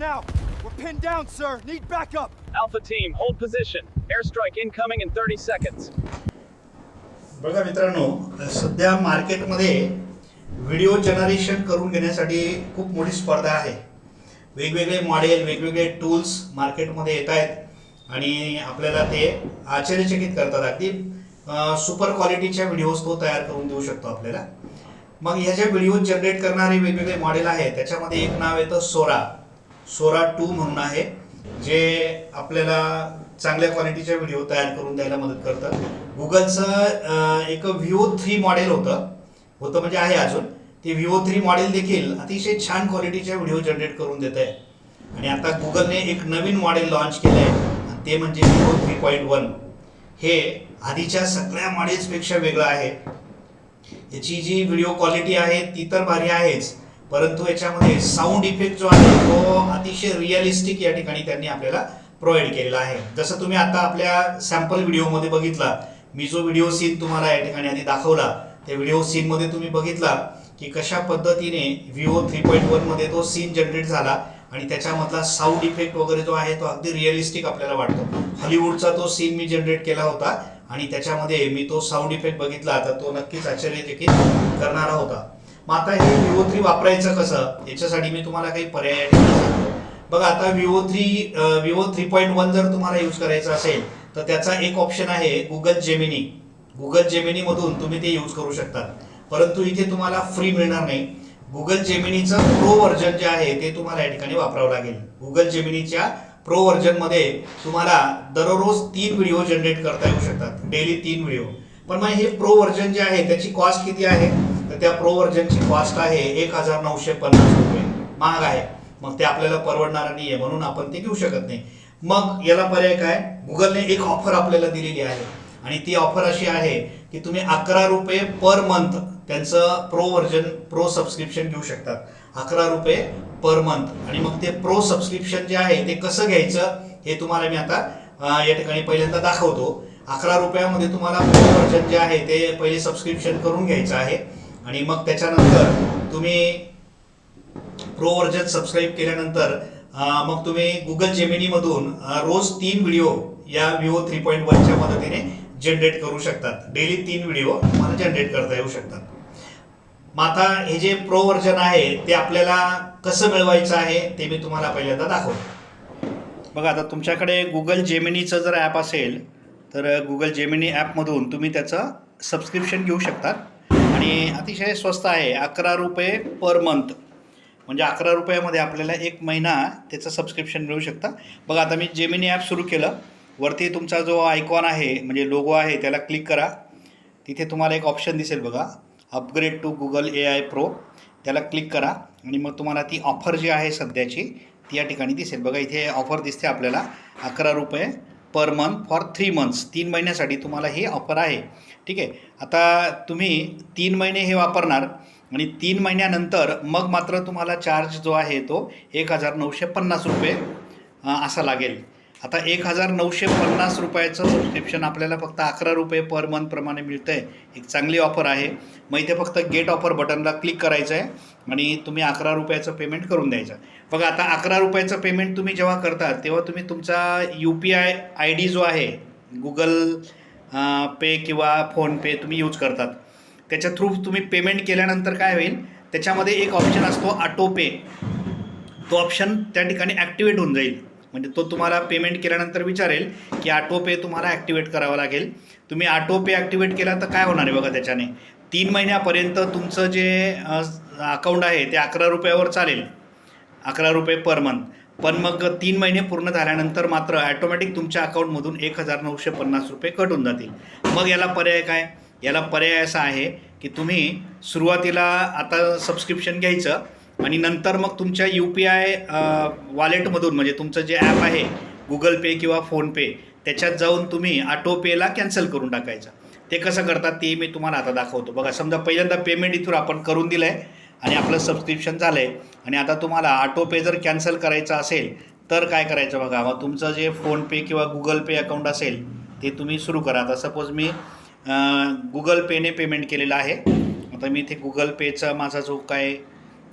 now. We're pinned down, sir. Need backup. Alpha team, hold position. Airstrike incoming in 30 seconds. बघा मित्रांनो सध्या मार्केटमध्ये video generation करून घेण्यासाठी खूप मोठी स्पर्धा आहे वेगवेगळे मॉडेल वेगवेगळे टूल्स मार्केटमध्ये येत आहेत आणि आपल्याला ते आश्चर्यचकित करतात अगदी सुपर क्वालिटीच्या व्हिडिओज तो तयार करून देऊ शकतो आपल्याला मग ह्या ज्या व्हिडिओ जनरेट करणारे वेगवेगळे मॉडेल आहेत त्याच्यामध्ये एक नाव येतं सोरा सोरा टू म्हणून आहे जे आपल्याला चांगल्या क्वालिटीच्या व्हिडिओ तयार करून द्यायला मदत करतं. गुगलचं एक व्हिओ थ्री मॉडेल होतं. होतं म्हणजे आहे अजून. ते व्हिओ थ्री मॉडेल देखील अतिशय छान क्वालिटीच्या व्हिडिओ जनरेट करून देत आहे. आणि आता गुगलने एक नवीन मॉडेल लॉन्च केलं आहे ते म्हणजे व्हिओ थ्री पॉईंट वन हे आधीच्या सगळ्या मॉडेल्सपेक्षा वेगळं आहे. याची जी व्हिडिओ क्वालिटी आहे ती तर भारी आहेच. परंतु याच्यामध्ये साऊंड इफेक्ट जो आहे तो अतिशय रिअलिस्टिक या ठिकाणी त्यांनी आपल्याला प्रोव्हाइड केलेला आहे. जसं तुम्ही आता आपल्या सॅम्पल व्हिडिओमध्ये बघितला मी जो व्हिडिओ सीन तुम्हाला या ठिकाणी आधी दाखवला त्या व्हिडिओ सीनमध्ये तुम्ही बघितला की कशा पद्धतीने व्हिओ थ्री पॉईंट वनमध्ये तो सीन जनरेट झाला आणि त्याच्यामधला साऊंड इफेक्ट वगैरे जो आहे तो अगदी रिअलिस्टिक आपल्याला वाटतो. हॉलिवूडचा तो सीन मी जनरेट केला होता आणि त्याच्यामध्ये मी तो साऊंड इफेक्ट बघितला तर तो नक्कीच आश्चर्यचकित करणारा होता. मग आता हे विवो थ्री वापरायचं कसं? याच्यासाठी मी तुम्हाला काही पर्याय बघा आता Vivo three Vivo three point one जर तुम्हाला यूज करायचं असेल तर त्याचा एक ऑप्शन आहे गुगल जेमिनी गुगल जेमिनी मधून तुम्ही ते यूज करू शकता. परंतु इथे तुम्हाला फ्री मिळणार नाही. गुगल जेमिनीचं प्रो व्हर्जन जे आहे ते तुम्हाला या ठिकाणी वापरावं लागेल. गुगल जेमिनीच्या प्रो व्हर्जनमध्ये तुम्हाला दररोज तीन व्हिडिओ जनरेट करता येऊ शकतात. डेली तीन व्हिडिओ पण मग हे प्रो व्हर्जन जे आहे त्याची कॉस्ट किती आहे? तर त्या प्रो व्हर्जनची कॉस्ट आहे एक हजार नऊशे पन्नास रुपये. महाग आहे. मग ते आपल्याला परवडणार नाही आहे म्हणून आपण ते घेऊ शकत नाही. मग याला पर्याय काय? गुगलने एक ऑफर आपल्याला दिलेली आहे. आणि ती ऑफर अशी आहे की तुम्ही अकरा रुपये पर मंथ त्यांचं प्रो व्हर्जन प्रो सबस्क्रिप्शन घेऊ शकतात. अकरा रुपये पर मंथ आणि मग ते प्रो सबस्क्रिप्शन जे आहे ते कसं घ्यायचं? हे तुम्हाला मी आता या ठिकाणी पहिल्यांदा दाखवतो. अकरा रुपयामध्ये तुम्हाला प्रो व्हर्जन जे आहे ते पहिले सबस्क्रिप्शन करून घ्यायचं आहे. आणि मग त्याच्यानंतर तुम्ही प्रो व्हर्जन सबस्क्राईब केल्यानंतर मग तुम्ही गुगल जेमिनीमधून रोज तीन व्हिडिओ या विवो थ्री पॉईंट वनच्या मदतीने जनरेट करू शकतात. डेली तीन व्हिडिओ तुम्हाला जनरेट करता येऊ शकतात. मग आता हे जे प्रो व्हर्जन आहे ते आपल्याला कसं मिळवायचं आहे ते मी तुम्हाला पहिल्यांदा दाखवतो. बघा आता तुमच्याकडे गुगल जेमिनीचं जर ॲप असेल तर गुगल जेमिनी ॲपमधून तुम्ही त्याचं सबस्क्रिप्शन घेऊ शकतात. आणि अतिशय स्वस्त आहे अकरा रुपये पर मंथ म्हणजे अकरा रुपयामध्ये आपल्याला एक महिना त्याचं सबस्क्रिप्शन मिळू शकतं. बघा आता मी जेमिनी ॲप सुरू केलं. वरती तुमचा जो आयकॉन आहे म्हणजे लोगो आहे त्याला क्लिक करा. तिथे तुम्हाला एक ऑप्शन दिसेल बघा. Upgrade to Google A I pro त्याला क्लिक करा आणि मग तुम्हाला ती ऑफर जी आहे सध्याची ती या ठिकाणी दिसेल. बघा इथे ऑफर दिसते आपल्याला. अकरा रुपये per month for three months तीन महिन्यासाठी तुम्हाला ही ऑफर आहे. ठीक आहे? आता तुम्ही तीन महिने हे वापरणार आणि तीन महिन्यानंतर मग मात्र तुम्हाला चार्ज जो आहे तो एक हजार नऊशे पन्नास रुपये असा लागेल. आता एक हजार नऊशे पन्नास रुपयाचं सबस्क्रिप्शन आपल्याला फक्त अकरा रुपये पर मंथप्रमाणे मिळतं आहे एक चांगली ऑफर आहे. मग इथे फक्त गेट ऑफर बटनला क्लिक करायचं आहे आणि तुम्ही अकरा रुपयाचं पेमेंट करून द्यायचं. बघा आता अकरा रुपयाचं पेमेंट तुम्ही जेव्हा करता तेव्हा तुम्ही तुमचा U P I I D जो आहे गुगल पे किंवा फोनपे तुम्ही यूज करतात. त्याच्या थ्रू तुम्ही पेमेंट केल्यानंतर काय होईल? त्याच्यामध्ये एक ऑप्शन असतो ऑटो पे तो ऑप्शन त्या ठिकाणी ॲक्टिवेट होऊन जाईल. म्हणजे तो तुम्हाला पेमेंट केल्यानंतर विचारेल की ऑटो पे तुम्हाला ॲक्टिवेट करावं लागेल. तुम्ही ऑटो पे ॲक्टिवेट केला तर काय होणार आहे बघा त्याच्याने? तीन महिन्यापर्यंत तुमचं जे अकाउंट आहे ते अकरा रुपयावर चालेल. अकरा रुपये पर मंथ पण मग तीन महिने पूर्ण झाल्यानंतर मात्र ॲटोमॅटिक तुमच्या अकाउंटमधून एक हजार नऊशे पन्नास रुपये कटून जातील. मग याला पर्याय काय? याला पर्याय असा आहे की तुम्ही सुरुवातीला आता सबस्क्रिप्शन घ्यायचं आणि नंतर मग तुमच्या यू पी आय वॉलेटमधून म्हणजे तुमचं जे ॲप आहे गुगल पे किंवा फोनपे त्याच्यात जाऊन तुम्ही ऑटो पेला कॅन्सल करून टाकायचं. ते कसं करतात ते मी तुम्हाला आता दाखवतो. बघा समजा पहिल्यांदा पेमेंट इथून आपण करून दिलं आहे आणि आपलं सबस्क्रिप्शन झालं आहे आणि आता तुम्हाला ऑटो पे जर कॅन्सल करायचं असेल तर काय करायचं बघा मग तुमचं जे फोनपे किंवा गुगल पे अकाउंट असेल ते तुम्ही सुरू करा. आता सपोज मी गुगल पेने पेमेंट केलेलं आहे. आता मी इथे गुगल पेचा माझा जो काय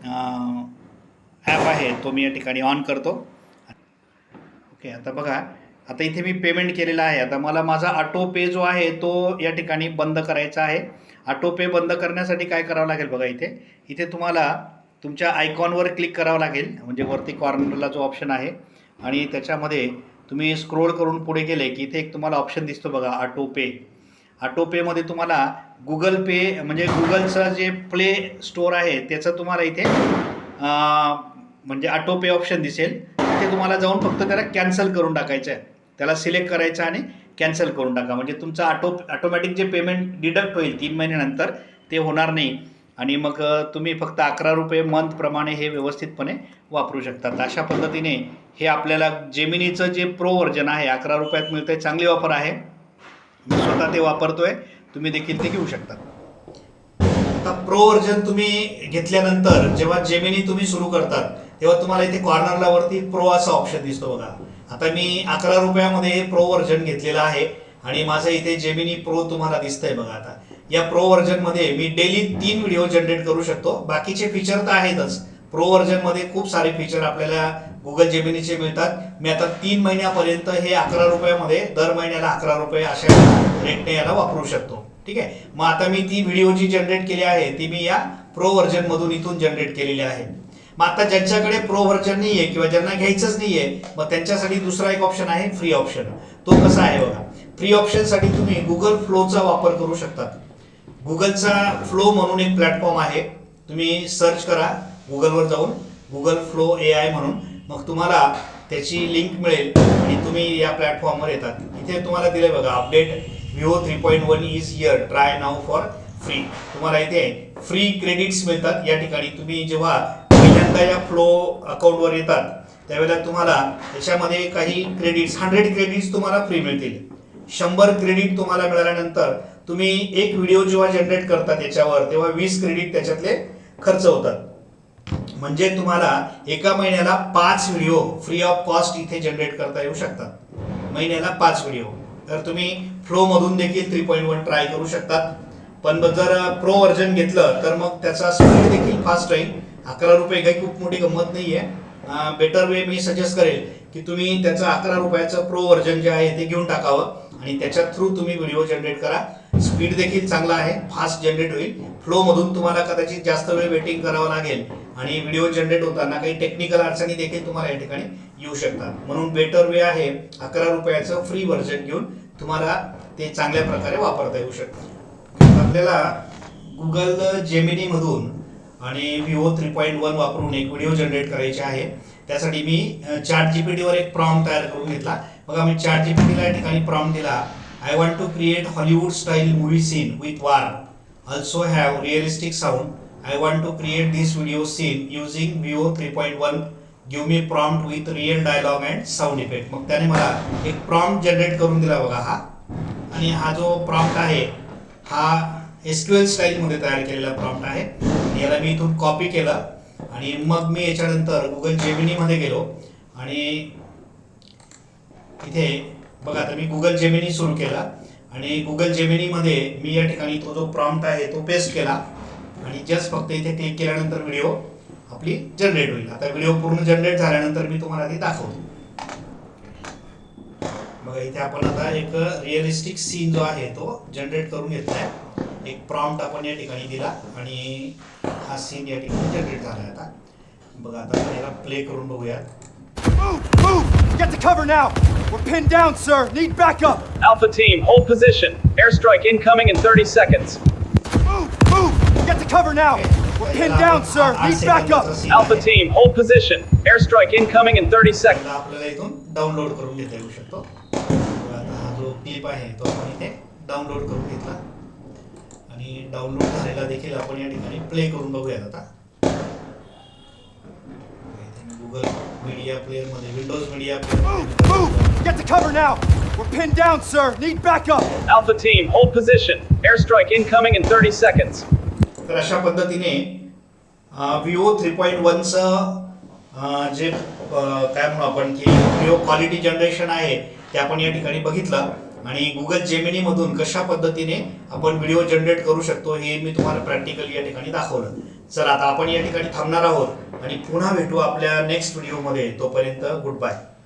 ॲप आहे तो मी या ठिकाणी ऑन करतो. ओके आता बघा आता इथे मी पेमेंट केलेलं आहे. आता मला माझा ऑटो पे जो आहे तो या ठिकाणी बंद करायचा आहे. ऑटो पे बंद करण्यासाठी काय करावं लागेल बघा इथे. इथे तुम्हाला तुमच्या आयकॉनवर क्लिक करावं लागेल म्हणजे वरती कॉर्नरला जो ऑप्शन आहे. आणि त्याच्यामध्ये तुम्ही स्क्रोल करून पुढे गेले की इथे एक तुम्हाला ऑप्शन दिसतो बघा ऑटो पे ऑटोपेमध्ये तुम्हाला गुगल पे म्हणजे गुगलचं जे प्ले स्टोअर आहे त्याचं तुम्हाला इथे म्हणजे ऑटोपे ऑप्शन दिसेल. ते तुम्हाला जाऊन फक्त त्याला कॅन्सल करून टाकायचं आहे. त्याला सिलेक्ट करायचं आणि कॅन्सल करून टाका. म्हणजे तुमचं ऑटो ऑटोमॅटिक जे पेमेंट डिडक्ट होईल तीन महिन्यानंतर ते होणार नाही. आणि मग तुम्ही फक्त अकरा रुपये मंथप्रमाणे हे व्यवस्थितपणे वापरू शकतात अशा पद्धतीने हे आपल्याला जेमिनीचं जे प्रो व्हर्जन आहे अकरा रुपयात मिळतं आहे चांगली ऑफर आहे. मी स्वतः ते वापरतोय. तुम्ही देखील ते घेऊ शकता आता प्रो व्हर्जन तुम्ही घेतल्यानंतर जेव्हा जेमिनी तुम्ही सुरू करतात तेव्हा तुम्हाला इथे कॉर्नरला वरती प्रो असा ऑप्शन दिसतो बघा. आता मी अकरा रुपयामध्ये हे प्रो व्हर्जन घेतलेलं आहे आणि माझं इथे जेमिनी प्रो तुम्हाला दिसतंय बघा आता. या प्रो व्हर्जनमध्ये मी डेली तीन व्हिडिओ जनरेट करू शकतो. बाकीचे फीचर तर आहेतच. प्रो व्हर्जनमध्ये खूप सारे फीचर आपल्याला गुगल जेमिनीचे मिळतात. मी आता तीन महिन्यापर्यंत हे अकरा रुपयामध्ये दर महिन्याला अकरा रुपये अशा रेटने याला वापरू शकतो. ठीक आहे? मग आता मी ती व्हिडिओ जी जनरेट केली आहे ती मी या प्रो व्हर्जन मधून इथून जनरेट केलेली आहे. मग आता ज्यांच्याकडे प्रो व्हर्जन आहे किंवा ज्यांना घ्यायचंच नाही आहे मग त्यांच्यासाठी दुसरा एक ऑप्शन आहे फ्री ऑप्शन तो कसा आहे बघा? फ्री ऑप्शनसाठी तुम्ही गुगल फ्लोचा वापर करू शकतात. गुगलचा फ्लो म्हणून एक प्लॅटफॉर्म आहे. तुम्ही सर्च करा गुगलवर जाऊन गुगल फ्लो ए आय म्हणून. मग तुम्हाला त्याची लिंक मिळेल आणि तुम्ही या प्लॅटफॉर्मवर येतात. इथे तुम्हाला दिले बघा update Veo three point one is year trial now for free तुम्हाला इथे फ्री क्रेडिट्स मिळतात. या ठिकाणी तुम्ही जेव्हा पहिल्यांदा या फ्लो अकाउंटवर येतात त्यावेळेला तुम्हाला त्याच्यामध्ये काही क्रेडिट्स हंड्रेड क्रेडिट्स तुम्हाला फ्री मिळतील. शंभर क्रेडिट तुम्हाला मिळाल्यानंतर तुम्ही एक व्हिडिओ जेव्हा जनरेट करता त्याच्यावर तेव्हा वीस क्रेडिट त्याच्यातले खर्च होतात. म्हणजे तुम्हाला एका महिन्याला पाच व्हिडिओ फ्री ऑफ कॉस्ट इथे जनरेट करता येऊ शकतात. महिन्याला पाच व्हिडिओ तर तुम्ही फ्लो मधून देखील थ्री पॉईंट वन ट्राय करू शकतात. पण जर प्रो व्हर्जन घेतलं तर मग त्याचा स्पीड देखील फास्ट राहील. अकरा रुपये काही खूप मोठी गंमत नाही आहे बेटर वे मी सजेस्ट करेल की तुम्ही त्याचं अकरा रुपयाचं प्रो व्हर्जन जे आहे ते घेऊन टाकावं. आणि त्याच्या थ्रू तुम्ही व्हिडिओ जनरेट करा. स्पीड देखील चांगला आहे फास्ट जनरेट होईल. फ्लो मधून तुम्हाला कदाचित जास्त वेळ वेटिंग करावं लागेल आणि व्हिडिओ जनरेट होताना काही टेक्निकल अडचणी देखील तुम्हाला या ठिकाणी येऊ शकतात. म्हणून बेटर वे आहे अकरा रुपयाचं फ्री व्हर्जन घेऊन तुम्हाला ते चांगल्या प्रकारे वापरता येऊ शकतं. आपल्याला गुगल जेमिनीमधून आणि विवो थ्री पॉईंट वन वापरून एक व्हिडिओ जनरेट करायचे आहे. त्यासाठी मी चार जी पी टीवर एक प्रॉम तयार करून घेतला. बघा मी पी टीला या ठिकाणी प्रॉम दिला. I want to create Hollywood style movie scene with war also have realistic sound I want to create this video scene using Veo three point one give me prompt with real dialogue and sound effect मग त्याने मला एक prompt generate करून दिला बघा हा. आणि हा जो प्रॉम्प्ट आहे हा एस क्यू एल स्टाईलमध्ये तयार केलेला प्रॉम्प्ट आहे. याला मी इथून कॉपी केलं. आणि मग मी याच्यानंतर गुगल जेमिनीमध्ये गेलो. आणि इथे बघा आता मी गुगल जेमिनी सुरू केला आणि गुगल जेमिनीमध्ये मी या ठिकाणी तो जो प्रॉम्प्ट आहे तो पेस्ट केला आणि जस्ट फक्त इथे क्लिक केल्यानंतर व्हिडिओ आपली जनरेट होईल आता व्हिडिओ पूर्ण जनरेट झाल्यानंतर मी तुम्हाला ती दाखवतो बघा इथे आपण आता एक रिअलिस्टिक सीन जो आहे तो जनरेट करून घेतलाय एक प्रॉम्प्ट आपण या ठिकाणी दिला आणि हा सीन या ठिकाणी जनरेट झाला आता बघा आता याला प्ले करून बघूयात Move! Move! Get to cover now! We're pinned down, sir! Need backup! Alpha team, hold position. Airstrike incoming in 30 seconds. Move! Move! Get to cover now! We're pinned down, sir! Need backup! Alpha team, hold position. Airstrike incoming in 30 seconds. त्याला आपल्याला इथून download करून घेता येऊ शकतो बघा आता हा जो क्लिप आहे तो आपण इथे डाउनलोड करून घेतला आणि डाउनलोड झालेला देखील आपण या ठिकाणी प्ले करून बघूयात आता Google media प्लेअरमध्ये Windows media Move! Move! Get to cover now! We're pinned down, sir! Need backup! Alpha team, hold position. Airstrike incoming in 30 seconds. तर अशा पद्धतीने विवो थ्री पॉईंट वनचं जे अं, काय म्हणू आपण की व्हिडिओ क्वालिटी जनरेशन आहे ते आपण या ठिकाणी बघितलं आणि गुगल जेमिनीमधून कशा पद्धतीने आपण व्हिडिओ जनरेट करू शकतो हे मी तुम्हाला प्रॅक्टिकली या ठिकाणी दाखवलं चला आता आपण या ठिकाणी थांबणार आहोत आणि पुन्हा भेटू आपल्या नेक्स्ट व्हिडिओमध्ये तोपर्यंत गुड बाय